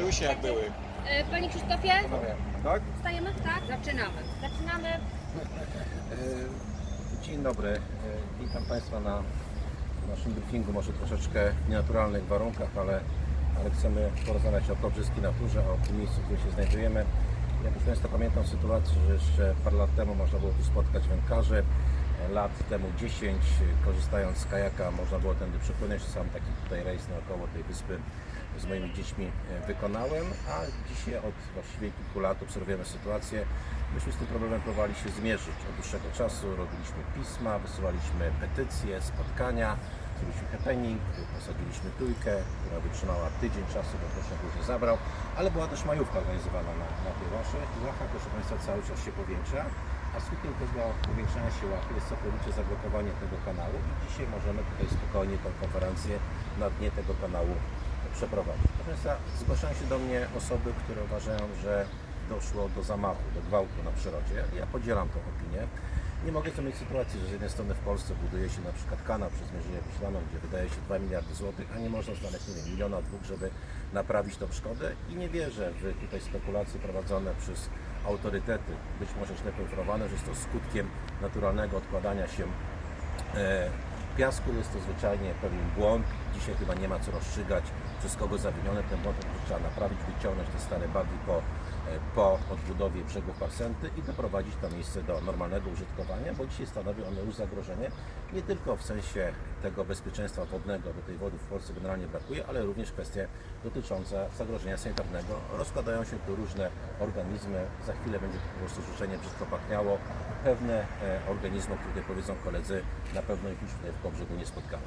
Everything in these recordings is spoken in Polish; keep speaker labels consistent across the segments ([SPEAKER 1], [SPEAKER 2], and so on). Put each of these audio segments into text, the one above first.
[SPEAKER 1] Mariusie jak były.
[SPEAKER 2] E, Panie Krzysztofie,
[SPEAKER 3] Tak?
[SPEAKER 2] wstajemy? Tak? Zaczynamy. Zaczynamy.
[SPEAKER 3] E, Dzień dobry. E, Witam Państwa na naszym briefingu, może troszeczkę w nienaturalnych warunkach, ale, ale chcemy porozmawiać o Kobrzyskiej naturze, o tym miejscu, w którym się znajdujemy. Ja proszę Państwa pamiętam sytuację, że jeszcze parę lat temu można było tu spotkać wędkarzy. E, Lat temu 10, e, korzystając z kajaka, można było tędy przepłynąć. Sam taki tutaj rejs naokoło tej wyspy z moimi dziećmi e, wykonałem, a dzisiaj od właściwie kilku lat obserwujemy sytuację. Myśmy z tym problemem próbowali się zmierzyć od dłuższego czasu. Robiliśmy pisma, wysyłaliśmy petycje, spotkania, zrobiliśmy happening, posadziliśmy tujkę, która wytrzymała tydzień czasu, bo proszę już zabrał, ale była też majówka organizowana na, na tej łaszy i łacha, proszę Państwa, cały czas się powiększa, a skutkiem tego powiększania się łachy jest całkowicie zablokowanie tego kanału i dzisiaj możemy tutaj spokojnie tę konferencję na dnie tego kanału przeprowadzić. Zgłaszają się do mnie osoby, które uważają, że doszło do zamachu, do gwałtu na przyrodzie. Ja podzielam tą opinię. Nie mogę sobie mieć sytuacji, że z jednej strony w Polsce buduje się na przykład kanał przez Mierzynię Wiślaną, gdzie wydaje się 2 miliardy złotych, a nie można znaleźć, nie wiem, miliona, dwóch, żeby naprawić tą szkodę i nie wierzę w tutaj spekulacje prowadzone przez autorytety, być może źle poinformowane, że jest to skutkiem naturalnego odkładania się e, piasku. Jest to zwyczajnie pewien błąd. Dzisiaj chyba nie ma co rozstrzygać, przez kogo zawinione ten błąd, trzeba naprawić, wyciągnąć te stare bagi po, e, po odbudowie brzegów Parsenty i doprowadzić to miejsce do normalnego użytkowania, bo dzisiaj stanowi ono już zagrożenie, nie tylko w sensie tego bezpieczeństwa wodnego, bo tej wody w Polsce generalnie brakuje, ale również kwestie dotyczące zagrożenia sanitarnego. Rozkładają się tu różne organizmy, za chwilę będzie po prostu żuczenie brzydko pachniało. Pewne e, organizmy, o których powiedzą koledzy, na pewno ich już w Kobrzegu nie spotkamy.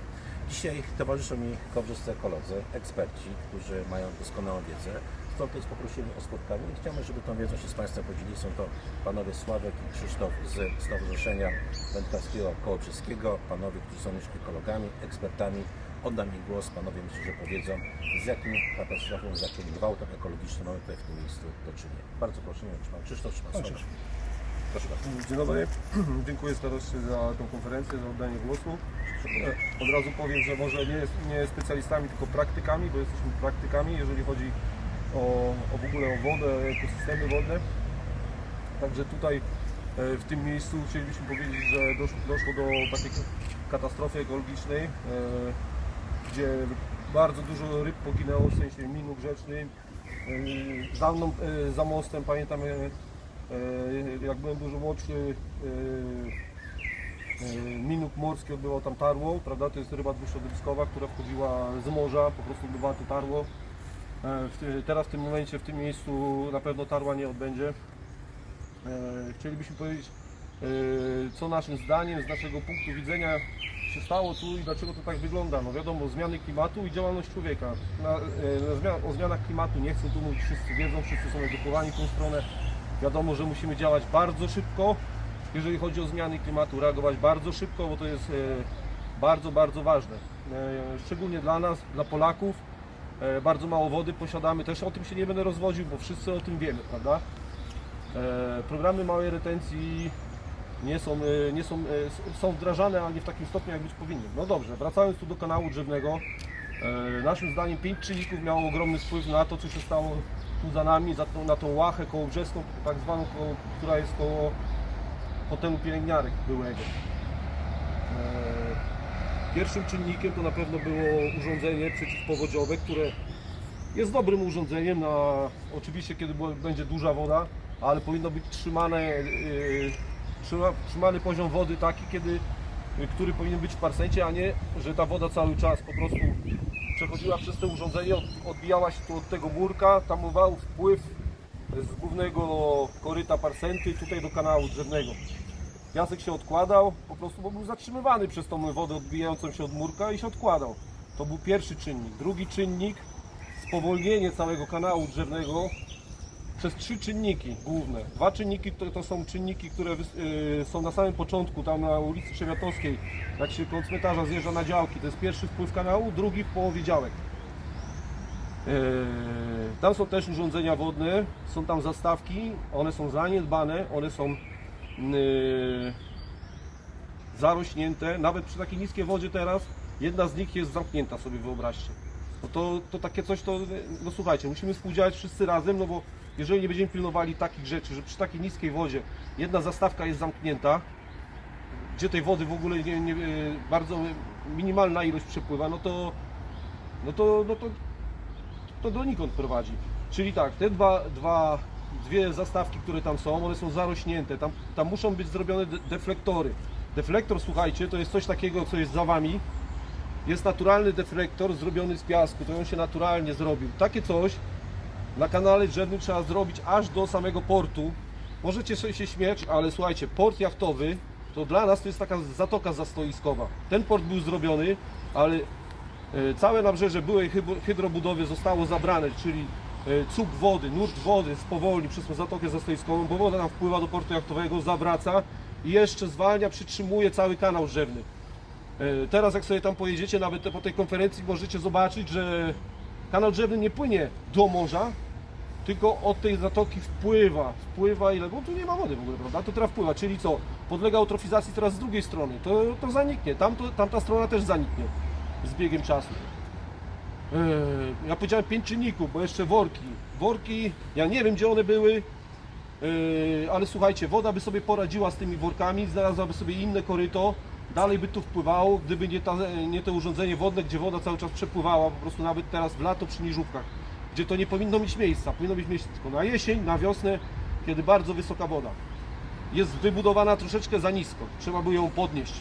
[SPEAKER 3] Dzisiaj towarzyszą mi kobrzyscy ekolodzy, eksperci, którzy mają doskonałą wiedzę. Stąd też poprosili o spotkanie i chciałbym, żeby tą wiedzą się z Państwem podzielili. Są to panowie Sławek i Krzysztof z Stowarzyszenia Wędkarskiego Kołobrzyskiego, panowie, którzy są już ekologami, ekspertami. Oddam im głos, panowie myślę, że powiedzą, z jakim katastrofą, z jakim gwałtem ekologicznym mamy tutaj w tym miejscu do czynienia. Bardzo proszę, nie wiem, czy pan Krzysztof, czy pan Sławek. Proszę bardzo.
[SPEAKER 4] Dzień dobry, dziękuję staroście za tą konferencję, za oddanie głosu. E, Od razu powiem, że może nie, nie specjalistami, tylko praktykami, bo jesteśmy praktykami, jeżeli chodzi o, o w ogóle o wodę, ekosystemy wodne. Także tutaj e, w tym miejscu chcielibyśmy powiedzieć, że dosz, doszło do takiej katastrofy ekologicznej, e, gdzie bardzo dużo ryb poginęło, w sensie minuk rzeczny. E, Za mną, za mostem, pamiętam jak byłem dużo młodszy, e, e, minuk morski odbywał tam tarło, prawda? To jest ryba dwuśrodowiskowa, która wchodziła z morza, po prostu odbywała to tarło. E, Teraz w tym momencie, w tym miejscu na pewno tarła nie odbędzie. E, Chcielibyśmy powiedzieć, e, co naszym zdaniem, z naszego punktu widzenia się stało tu i dlaczego to tak wygląda. No wiadomo, zmiany klimatu i działalność człowieka. Na, e, na zmian, o zmianach klimatu nie chcę tu mówić, wszyscy wiedzą, wszyscy są edukowani w tą stronę. Wiadomo, że musimy działać bardzo szybko, jeżeli chodzi o zmiany klimatu, reagować bardzo szybko, bo to jest e, bardzo, bardzo ważne. E, Szczególnie dla nas, dla Polaków. E, Bardzo mało wody posiadamy, też o tym się nie będę rozwodził, bo wszyscy o tym wiemy, prawda? Programy małej retencji nie są, nie są, są wdrażane, ale nie w takim stopniu, jak być powinny. No dobrze, wracając tu do kanału drzewnego, naszym zdaniem pięć czynników miało ogromny wpływ na to, co się stało tu za nami, za tą, na tą łachę kołobrzeską, tak zwaną, koło, która jest koło hotelu pielęgniarek byłego. E, Pierwszym czynnikiem to na pewno było urządzenie przeciwpowodziowe, które jest dobrym urządzeniem na oczywiście kiedy będzie duża woda, ale powinno być trzymane, trzyma, trzymany poziom wody taki, kiedy, który powinien być w parsencie, a nie, że ta woda cały czas po prostu przechodziła przez to urządzenie, od, odbijała się tu od tego murka, tam był wpływ z głównego koryta parsenty tutaj do kanału drzewnego. Piasek się odkładał, po prostu bo był zatrzymywany przez tą wodę odbijającą się od murka i się odkładał. To był pierwszy czynnik. Drugi czynnik, spowolnienie całego kanału drzewnego przez trzy czynniki główne. Dwa czynniki to, to są czynniki, które yy, są na samym początku, tam na ulicy Trzewiatowskiej, jak się koło cmentarza zjeżdża na działki. To jest pierwszy wpływ kanału, drugi w połowie działek. Yy, Tam są też urządzenia wodne, są tam zastawki, one są zaniedbane, one są yy, zarośnięte. Nawet przy takiej niskiej wodzie teraz jedna z nich jest zamknięta, sobie wyobraźcie. No to, to takie coś, to no słuchajcie, musimy współdziałać wszyscy razem, no bo jeżeli nie będziemy pilnowali takich rzeczy, że przy takiej niskiej wodzie jedna zastawka jest zamknięta, gdzie tej wody w ogóle nie, nie, e, bardzo minimalna ilość przepływa, no to, no to, no to, to donikąd prowadzi. Czyli tak, te dwa, dwa, dwie zastawki, które tam są, one są zarośnięte, tam, tam muszą być zrobione de- deflektory. Deflektor, słuchajcie, to jest coś takiego, co jest za Wami, jest naturalny deflektor zrobiony z piasku, to on się naturalnie zrobił. Takie coś na kanale drzewnym trzeba zrobić aż do samego portu. Możecie sobie się śmiać, ale słuchajcie, port jachtowy to dla nas to jest taka zatoka zastoiskowa. Ten port był zrobiony, ale e, całe nabrzeże byłej hydrobudowy zostało zabrane, czyli e, cuk wody, nurt wody spowolni przez tą zatokę zastoiskową, bo woda nam wpływa do portu jachtowego, zawraca i jeszcze zwalnia, przytrzymuje cały kanał drzewny. E, Teraz jak sobie tam pojedziecie, nawet po tej konferencji możecie zobaczyć, że kanał drzewny nie płynie do morza, tylko od tej zatoki wpływa, wpływa ile, bo tu nie ma wody w ogóle, prawda? To teraz wpływa, czyli co? Podlega eutrofizacji teraz z drugiej strony, to, to zaniknie, Tamto, tamta strona też zaniknie z biegiem czasu. Eee, ja powiedziałem pięć czynników, bo jeszcze worki. Worki, ja nie wiem gdzie one były, Yy, ale słuchajcie, woda by sobie poradziła z tymi workami, znalazłaby sobie inne koryto, dalej by tu wpływało, gdyby nie, ta, nie to urządzenie wodne, gdzie woda cały czas przepływała, po prostu nawet teraz w lato przy niżówkach, gdzie to nie powinno mieć miejsca, powinno mieć miejsce tylko na jesień, na wiosnę, kiedy bardzo wysoka woda. Jest wybudowana troszeczkę za nisko, trzeba by ją podnieść.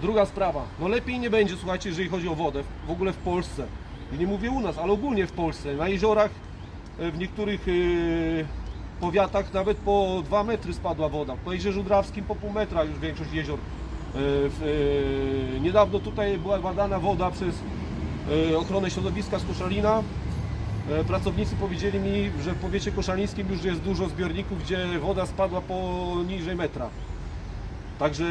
[SPEAKER 4] Druga sprawa, no lepiej nie będzie, słuchajcie, jeżeli chodzi o wodę, w ogóle w Polsce. I nie mówię u nas, ale ogólnie w Polsce. Na jeziorach, e, w niektórych e, powiatach nawet po 2 metry spadła woda. Po Jeziorzu Drawskim po pół metra już większość jezior. E, Niedawno tutaj była badana woda przez e, ochronę środowiska z Koszalina. E, Pracownicy powiedzieli mi, że w powiecie koszalińskim już jest dużo zbiorników, gdzie woda spadła poniżej metra. Także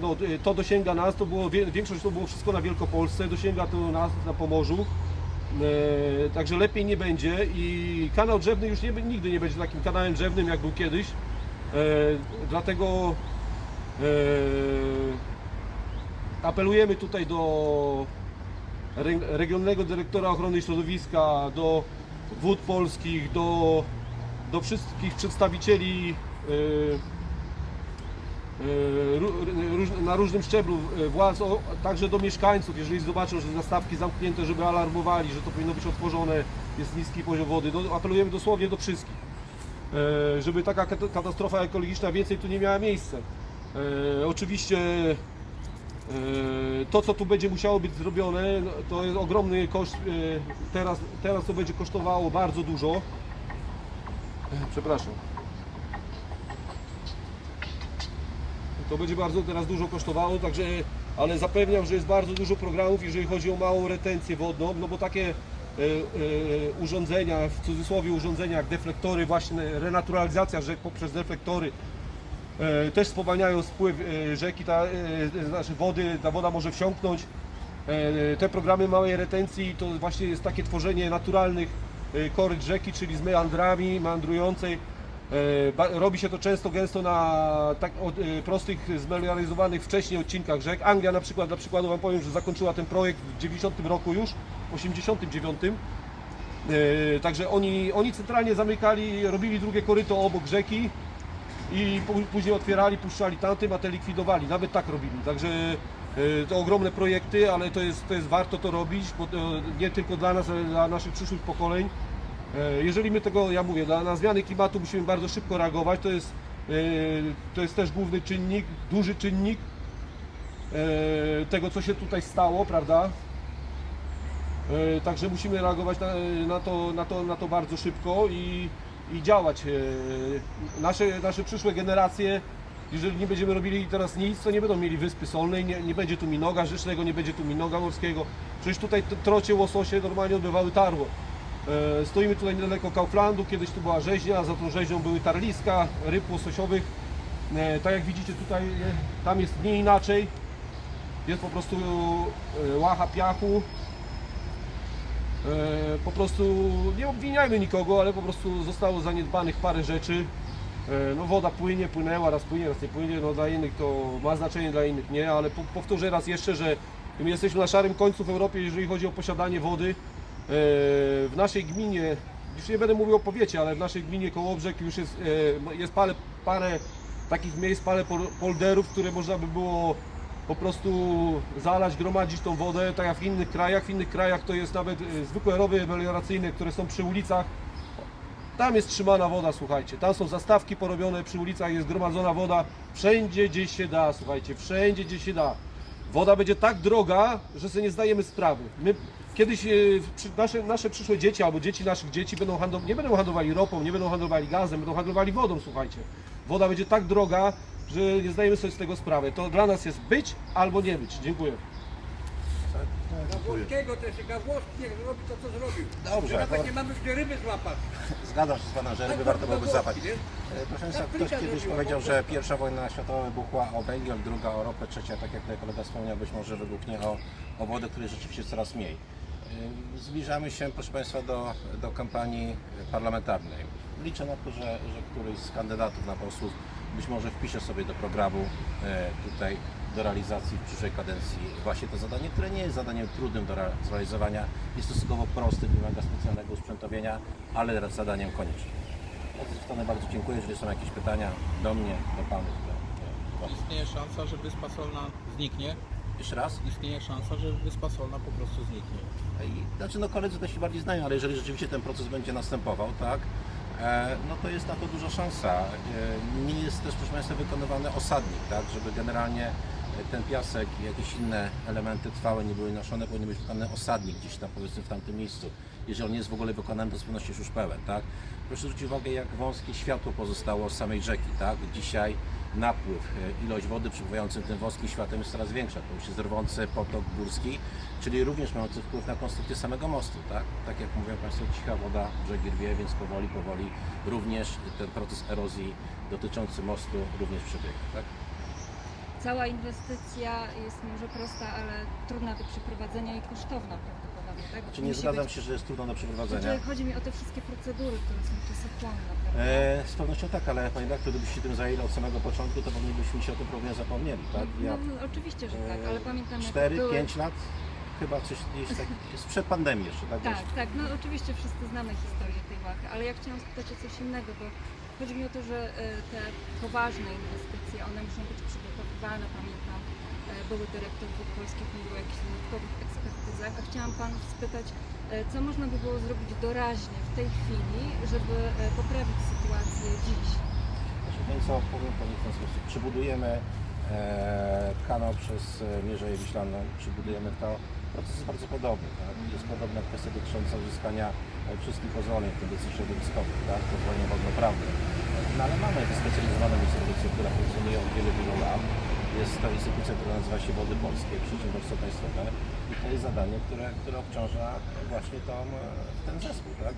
[SPEAKER 4] no, to dosięga nas, to było, większość to było wszystko na Wielkopolsce, dosięga to nas na Pomorzu. E, także lepiej nie będzie i kanał drzewny już nie, nigdy nie będzie takim kanałem drzewnym jak był kiedyś. E, dlatego apelujemy tutaj do re, regionalnego dyrektora ochrony środowiska, do wód polskich, do, do wszystkich przedstawicieli ró- róż- na różnym szczeblu władz, także do mieszkańców, jeżeli zobaczą, że zastawki zamknięte, żeby alarmowali, że to powinno być otworzone, jest niski poziom wody. Apelujemy dosłownie do wszystkich, żeby taka kat- katastrofa ekologiczna więcej tu nie miała miejsca. E, Oczywiście e, to, co tu będzie musiało być zrobione, no, to jest ogromny koszt. e, Teraz, teraz to będzie kosztowało bardzo dużo. E, Przepraszam. To będzie bardzo teraz dużo kosztowało, także, ale zapewniam, że jest bardzo dużo programów, jeżeli chodzi o małą retencję wodną, no bo takie e, e, urządzenia, w cudzysłowie urządzenia jak deflektory, właśnie renaturalizacja rzek poprzez deflektory, też spowalniają spływ e, rzeki, ta, e, znaczy wody, ta woda może wsiąknąć. E, Te programy małej retencji to właśnie jest takie tworzenie naturalnych e, koryt rzeki, czyli z meandrami, meandrującej. E, Robi się to często gęsto na tak e, prostych, zmeliorizowanych wcześniej odcinkach rzek. Anglia na przykład, dla przykładu Wam powiem, że zakończyła ten projekt w 90 roku już, w 89. E, Także oni, oni centralnie zamykali, robili drugie koryto obok rzeki i pó- później otwierali, puszczali tamtym, a te likwidowali. Nawet tak robili. Także e, to ogromne projekty, ale to jest, to jest warto to robić, bo nie tylko dla nas, ale dla naszych przyszłych pokoleń. E, Jeżeli my tego, ja mówię, na, na zmiany klimatu musimy bardzo szybko reagować, to jest, e, to jest też główny czynnik, duży czynnik tego, co się tutaj stało, prawda? Także musimy reagować na, na, to, na, to, na to bardzo szybko i, i działać. E, Nasze, nasze przyszłe generacje, jeżeli nie będziemy robili teraz nic, to nie będą mieli wyspy solnej, nie, nie będzie tu minoga rzecznego, nie będzie tu minoga morskiego. Przecież tutaj trocie, łososie normalnie odbywały tarło. E, Stoimy tutaj niedaleko Kauflandu, kiedyś tu była rzeźnia, za tą rzeźnią były tarliska ryb łososiowych. E, Tak jak widzicie tutaj, tam jest nie inaczej. Jest po prostu łacha piachu, po prostu nie obwiniajmy nikogo, ale po prostu zostało zaniedbanych parę rzeczy. E, No woda płynie, płynęła, raz płynie, raz nie płynie, no dla innych to ma znaczenie, dla innych nie, ale po, powtórzę raz jeszcze, że my jesteśmy na szarym końcu w Europie, jeżeli chodzi o posiadanie wody. E, W naszej gminie, już nie będę mówił o powiecie, ale w naszej gminie Kołobrzeg już jest, e, jest parę, parę takich miejsc, parę pol- polderów, które można by było po prostu zalać, gromadzić tą wodę, tak jak w innych krajach. W innych krajach to jest nawet e, zwykłe rowy melioracyjne, które są przy ulicach. Tam jest trzymana woda, słuchajcie. Tam są zastawki porobione przy ulicach, jest gromadzona woda. Wszędzie gdzie się da, słuchajcie, wszędzie gdzie się da. Woda będzie tak droga, że sobie nie zdajemy sprawy. My kiedyś e, nasze, nasze przyszłe dzieci albo dzieci naszych dzieci będą nie będą handlowali ropą, nie będą handlowali gazem, będą handlowali wodą, słuchajcie. Woda będzie tak droga, że nie zdajemy sobie z tego sprawy. To dla nas jest być albo nie być. Dziękuję.
[SPEAKER 1] Gawłowskiego też, Gawłowski niech zrobi to, co zrobił.
[SPEAKER 3] Dobrze,
[SPEAKER 1] Nawet
[SPEAKER 3] to-
[SPEAKER 1] nie mamy gdzie ryby złapać.
[SPEAKER 3] Zgadzam się z Panem, że ryby
[SPEAKER 1] Tak,
[SPEAKER 3] warto byłoby
[SPEAKER 1] Gawłowski,
[SPEAKER 3] zapać.
[SPEAKER 1] nie?
[SPEAKER 3] E, Proszę Państwa,
[SPEAKER 1] Tak
[SPEAKER 3] ktoś kiedyś powiedział,
[SPEAKER 1] po
[SPEAKER 3] że pierwsza wojna światowa wybuchła o węgiel, druga o ropę, trzecia, tak jak tutaj kolega wspomniał, być może wybuchnie o, o wodę, której rzeczywiście coraz mniej. E, Zbliżamy się, proszę Państwa, do, do kampanii parlamentarnej. Liczę na to, że, że któryś z kandydatów na posłów być może wpisze sobie do programu e, tutaj do realizacji w przyszłej kadencji właśnie to zadanie, które nie jest zadaniem trudnym do re- zrealizowania, jest stosunkowo prosty, nie wymaga specjalnego usprzętowienia, ale zadaniem koniecznym. Ja strony bardzo dziękuję. Jeżeli są jakieś pytania do mnie, do Panów,
[SPEAKER 5] Istnieje szansa, że Wyspa Solna zniknie.
[SPEAKER 3] jeszcze raz.
[SPEAKER 5] Istnieje szansa, że Wyspa Solna po prostu zniknie.
[SPEAKER 3] I, znaczy, no koledzy to się bardziej znają, ale jeżeli rzeczywiście ten proces będzie następował, tak, no to jest na to duża szansa. E, nie jest też, proszę Państwa, wykonywany osadnik, tak, żeby generalnie e, ten piasek i jakieś inne elementy trwałe nie były noszone, powinien być wykonany osadnik gdzieś tam, powiedzmy, w tamtym miejscu. Jeżeli on nie jest w ogóle wykonany, to z pewnością już pełen, tak. Proszę zwrócić uwagę, jak wąskie światło pozostało z samej rzeki, tak. Dzisiaj napływ, e, ilość wody przepływającym tym wąskim światem jest coraz większa. To już jest rwący potok górski, czyli również mający wpływ na konstrukcję samego mostu. Tak, tak jak mówią Państwo, cicha woda brzegi rwie, więc powoli, powoli również ten proces erozji dotyczący mostu również przebiega. Tak?
[SPEAKER 2] Cała inwestycja jest może prosta, ale trudna do przeprowadzenia i kosztowna prawdopodobnie, tak?
[SPEAKER 3] Czy nie
[SPEAKER 2] Musi
[SPEAKER 3] zgadzam
[SPEAKER 2] być-
[SPEAKER 3] się, że jest trudno do przeprowadzenia?
[SPEAKER 2] Znaczy, chodzi mi o te wszystkie procedury, które są czasochłonne, prawda?
[SPEAKER 3] E, z pewnością tak, ale Panie redaktor, gdybyście się tym zajęli od samego początku, to pewnie byśmy się o tym problemie zapomnieli. Tak? Ja,
[SPEAKER 2] No, oczywiście, że tak, ale pamiętam jak
[SPEAKER 3] 4,
[SPEAKER 2] były...
[SPEAKER 3] 5 lat? Chyba coś tak, jest przed pandemią jeszcze, tak?
[SPEAKER 2] Tak, tak, no oczywiście wszyscy znamy historię tej łachy, ale ja chciałam spytać o coś innego, bo chodzi mi o to, że e, te poważne inwestycje, one muszą być pamiętam, e, były dyrektor wód polskich, mówił o jakichś dodatkowych ekspertyzach, a chciałam Panów spytać, e, co można by było zrobić doraźnie w tej chwili, żeby e, poprawić sytuację dziś?
[SPEAKER 3] Więc co, powiem Pani w ten sposób. Przybudujemy kanał przez Mierzeję Wiślaną, przybudujemy to. Proces jest bardzo podobny. Tak? Jest podobna kwestia dotycząca uzyskania wszystkich pozwoleń, w tym decyzji środowiskowych, tak? pozwolenia wodnoprawne. No ale mamy wyspecjalizowaną instytucję, która funkcjonuje od wielu, wielu lat. Jest to instytucja, która nazywa się Wody Polskie, przedsiębiorstwo państwowe i to jest zadanie, które, które obciąża właśnie tą, ten zespół. Tak?